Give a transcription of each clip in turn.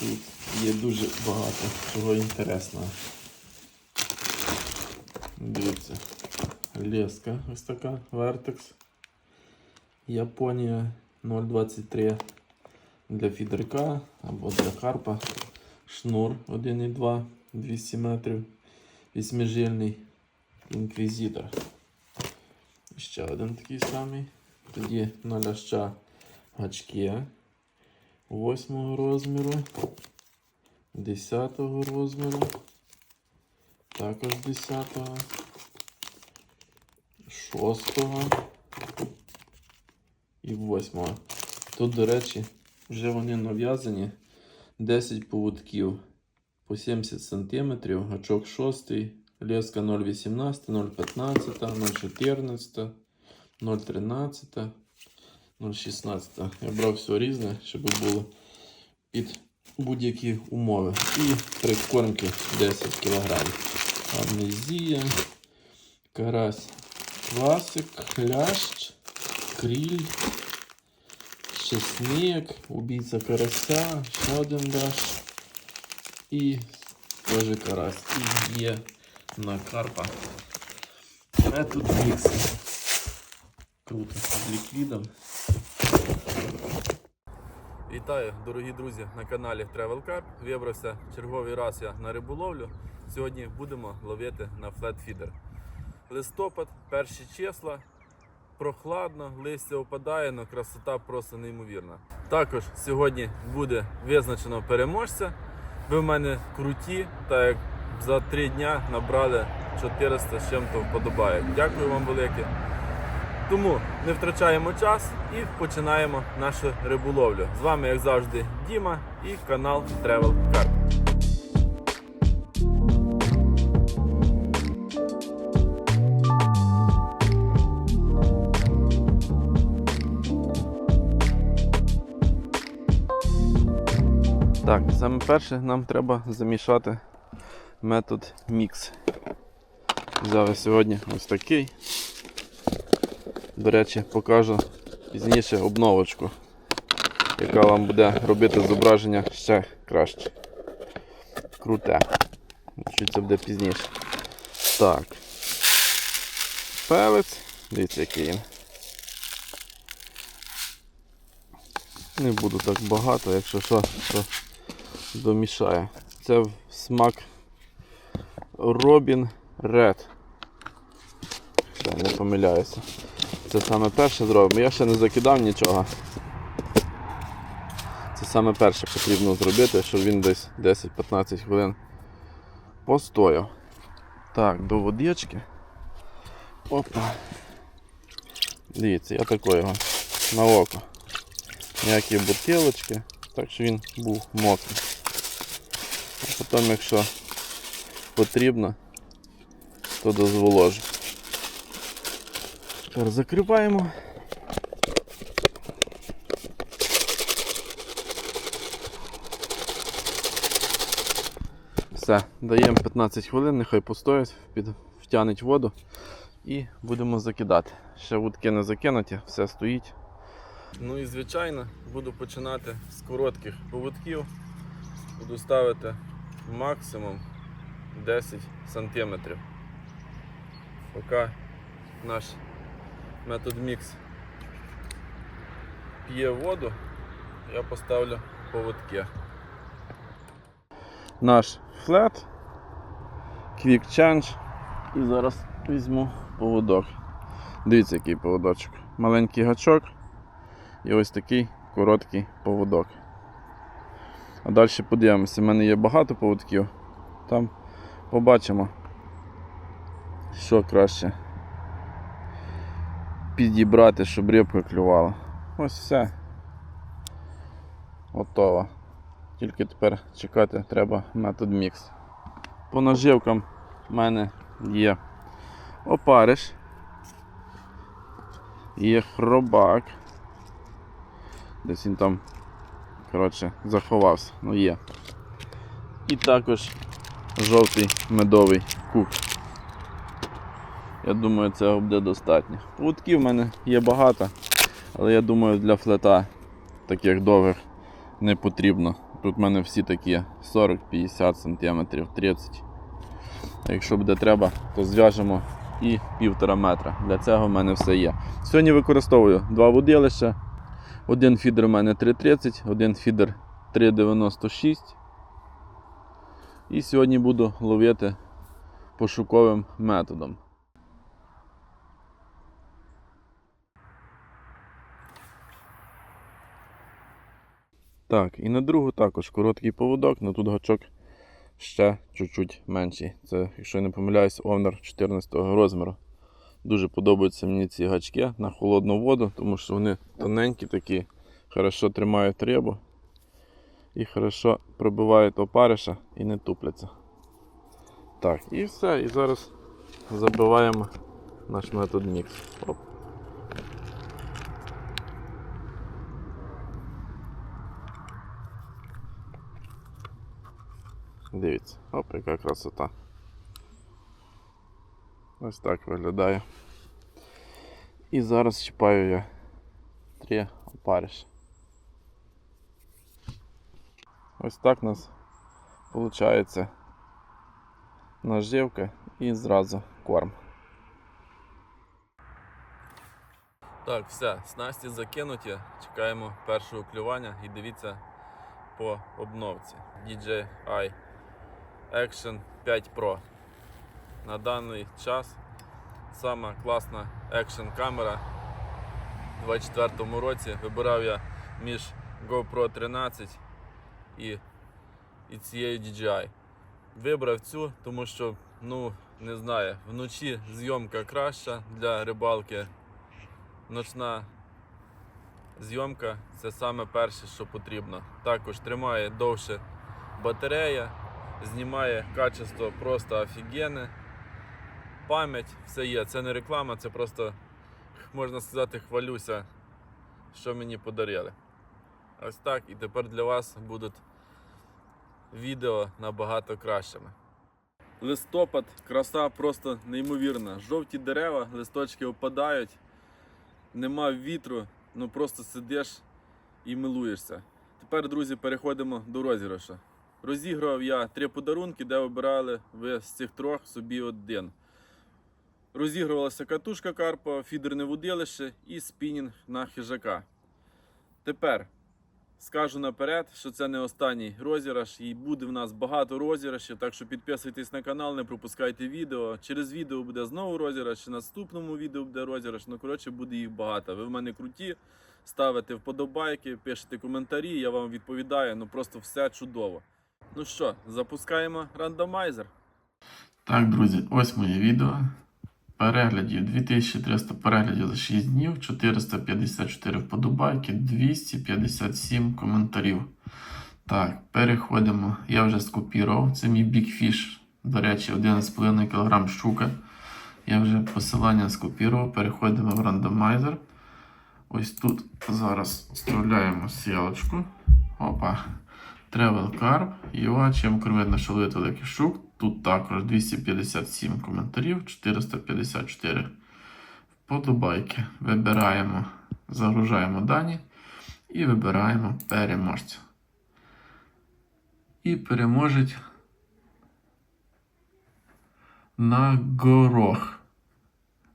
Тут є дуже багато чого інтересного. Дивіться. Леска ось така, Vertex. Японія 0,23 для фідерка або для карпа. Шнур 1,2 200 метрів. Вісьмижильний інквізитор. Ще один такий самий. Тоді на ляща гачки 8 розміру, 10 розміру, також 10, 6 і 8. Тут, до речі, вже вони нав'язані 10 поводків по 70 см, гачок 6, леска 0,18, 0,15, 0,14, 0,13, 0,16. Я брав все різне, щоб було під будь-які умови. І прикормки 10 кг. Амнезія, карась, класик, хлящ, кріль, чесник, убійця карася, ще один лящ і теж карась. І є на карпа. Метод мікс. Круто. З ліквідом. Вітаю, дорогі друзі, на каналі Travel Carp. Вибрався черговий раз я на риболовлю. Сьогодні будемо ловити на флетфідер. Листопад, перші числа. Прохладно, листя опадає, але красота просто неймовірна. Також сьогодні буде визначено переможця. Ви в мене круті, так як за три дня набрали 400 з чим-то вподобає. Дякую вам велике. Тому не втрачаємо час і починаємо нашу риболовлю. З вами, як завжди, Діма і канал Travel Carp. Так, саме перше нам треба замішати метод мікс. Взяв я сьогодні ось такий. До речі, покажу пізніше обновочку, яка вам буде робити зображення ще краще. Круте. Чуть це буде пізніше. Так. Пелець. Дивіться, який він. Не буду так багато, якщо що, то домішаю. Це смак Robin Red. Не помиляюся. Це саме перше зробимо. Я ще не закидав нічого. Це саме перше потрібно зробити, щоб він десь 10-15 хвилин постояв. Так, до водички. Опа. Дивіться, я такий його на око. Ніякі бутилочки, так що він був мокрий. А потім, якщо потрібно, то дозволожу. Тепер закриваємо. Все, даємо 15 хвилин, нехай постоять, під, втягнуть воду і будемо закидати. Ще вудки не закинуті, все стоїть. Ну і звичайно буду починати з коротких поводків. Буду ставити максимум 10 сантиметрів. Поки наш метод мікс п'є воду, я поставлю поводки. Наш флет, Quick Change і зараз візьму поводок. Дивіться, який поводочок. Маленький гачок і ось такий короткий поводок. А далі подивимося, в мене є багато поводків, там побачимо, що краще підібрати, щоб рибка клювала. Ось все. Готово. Тільки тепер чекати треба метод мікс. По наживкам в мене є опариш, є хробак. Десь він там коротше, заховався, ну є. І також жовтий медовий кук. Я думаю, цього буде достатньо. Вудків в мене є багато, але я думаю, для флета таких довгих не потрібно Тут в мене всі такі 40-50 см, 30 А Якщо буде треба, то зв'яжемо і півтора метра. Для цього в мене все є. Сьогодні використовую два водилища. Один фідер у мене 3,30, один фідер 3,96. І сьогодні буду ловити пошуковим методом. Так, і на другу також короткий поводок, але тут гачок ще чуть-чуть менший. Це, якщо я не помиляюсь, овнер 14 розміру. Дуже подобаються мені ці гачки на холодну воду, тому що вони тоненькі такі, хорошо тримають рибу і хорошо пробивають опариша і не тупляться. Так, і все. І зараз забиваємо наш метод мікс. Оп. Дивіться, оп, яка красота. Ось так виглядає. І зараз чіпаю я три опариш. Ось так у нас виходить наживка і зразу корм. Так, все, снасті закинуті. Чекаємо першого клювання і дивіться по обновці. DJI Action 5 Pro. На даний час сама класна екшн камера у 2024 році. Вибирав я між GoPro 13 і, і цією DJI. Вибрав цю, тому що, ну, не знаю, вночі зйомка краща для рибалки. Ночна зйомка це саме перше, що потрібно. Також тримає довше батарея, знімає качество просто офігенне. Пам'ять, все є. Це не реклама, це просто, можна сказати, хвалюся, що мені подарили. Ось так. І тепер для вас будуть відео набагато кращими. Листопад, краса просто неймовірна. Жовті дерева, листочки опадають, нема вітру, ну просто сидиш і милуєшся. Тепер, друзі, переходимо до розіграшу. Розіграв я три подарунки, де обирали ви з цих трьох собі один. Розігрувалася катушка карпа, фідерне водилище і спінінг на хижака. Тепер скажу наперед, що це не останній розіграш, і буде в нас багато розіграшів, так що підписуйтесь на канал, не пропускайте відео. Через відео буде знову розіграш, і наступному відео буде розіграш. Ну, коротше, буде їх багато. Ви в мене круті, ставите вподобайки, пишете коментарі, я вам відповідаю. Ну просто все чудово. Ну що, запускаємо рандомайзер. Так, друзі, ось моє відео. Переглядів 2300 переглядів за 6 днів, 454 вподобайки, 257 коментарів. Так, переходимо. Я вже скопірував. Це мій Big Fish. До речі, 11,5 кг щука. Я вже посилання скопірував. Переходимо в рандомайзер. Ось тут зараз вставляємо сілочку. Опа. Travel Carp. Його чим видно, що ловити великий щук. Тут також 257 коментарів, 454 вподобайки. Вибираємо, загружаємо дані і вибираємо переможця. І переможець на горох.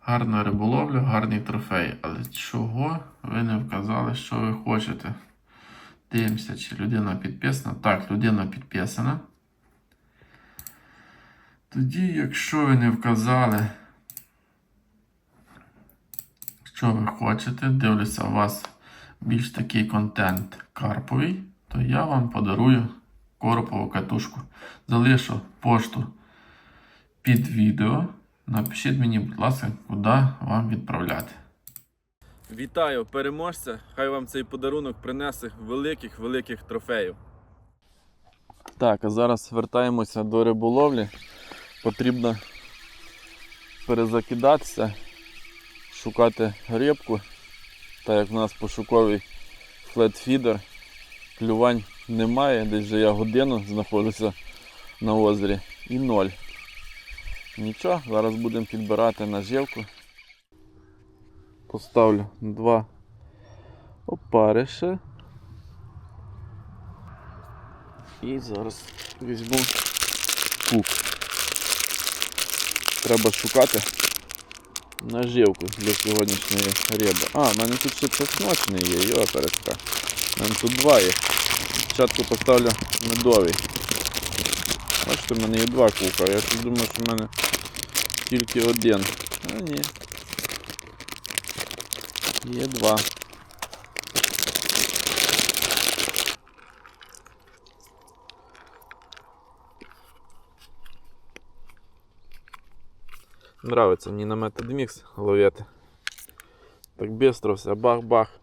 Гарна риболовля, гарний трофей. Але чого ви не вказали, що ви хочете? Дивимося, чи людина підписана. Так, людина підписана. Тоді, якщо ви не вказали, що ви хочете, дивлюся, у вас більш такий контент карповий, то я вам подарую коропову катушку. Залишу пошту під відео. Напишіть мені, будь ласка, куди вам відправляти. Вітаю переможця! Хай вам цей подарунок принесе великих-великих трофеїв. Так, а зараз вертаємося до риболовлі. Потрібно перезакидатися, шукати рибку. Так як в нас пошуковий флетфідер, клювань немає, десь вже я годину знаходжуся на озері і ноль. Нічого, зараз будемо підбирати наживку. Поставлю два опариша. І зараз візьму кук. Треба шукати наживку для сьогоднішньої риби. А, в мене тут ще чесночний є, йо, передка. У мене тут два є. Спочатку поставлю медовий. Бачите, в мене є два кука. Я тут думаю, що в мене тільки один. А ні. Є два. Нравиться мені на метод мікс ловити. Так бистро все, бах-бах.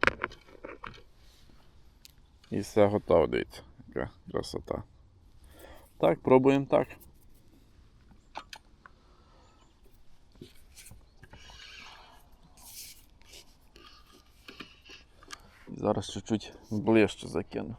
І все готово, дивіться. Яка красота. Так, пробуємо так. Зараз чуть-чуть ближче закину.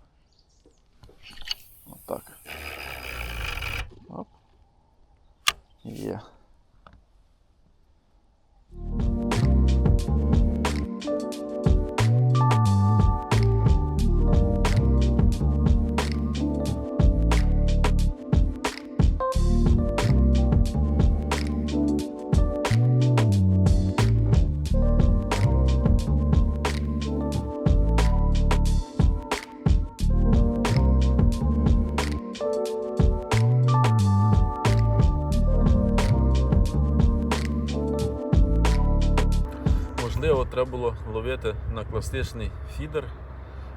Класичний фідер,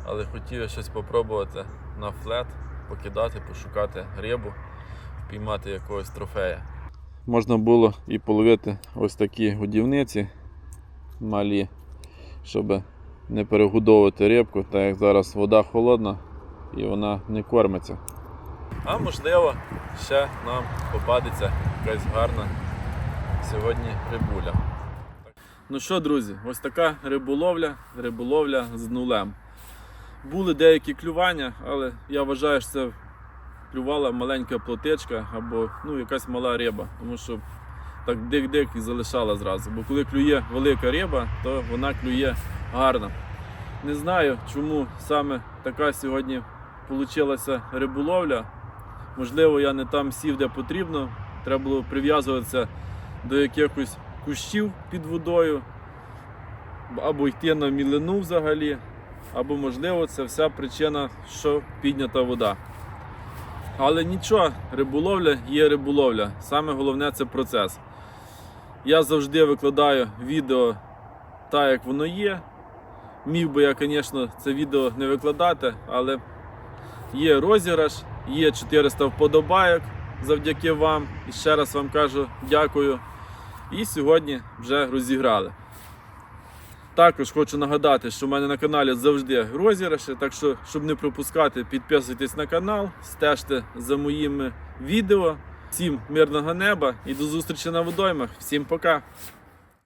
але хотів я щось спробувати на флет, покидати, пошукати рибу, впіймати якогось трофея. Можна було і половити ось такі годівниці малі, щоб не перегодовувати рибку, так як зараз вода холодна і вона не кормиться. А можливо, ще нам попадеться якась гарна сьогодні рибуля. Ну що, друзі, ось така риболовля, риболовля з нулем. Були деякі клювання, але я вважаю, що це клювала маленька плотичка або ну, якась мала риба, тому що так дик-дик і залишала зразу. Бо коли клює велика риба, то вона клює гарно. Не знаю, чому саме така сьогодні вийшла риболовля. Можливо, я не там сів, де потрібно. Треба було прив'язуватися до якихось кущів під водою, або йти на мілину взагалі, або, можливо, це вся причина, що піднята вода. Але нічого, риболовля є риболовля. Саме головне це процес. Я завжди викладаю відео так, як воно є. Міг би я, звісно, це відео не викладати, але є розіграш, є 400 вподобайок завдяки вам. І ще раз вам кажу дякую. І сьогодні вже розіграли. Також хочу нагадати, що в мене на каналі завжди розіграші, так що, щоб не пропускати, підписуйтесь на канал, стежте за моїми відео. Всім мирного неба і до зустрічі на водоймах. Всім пока!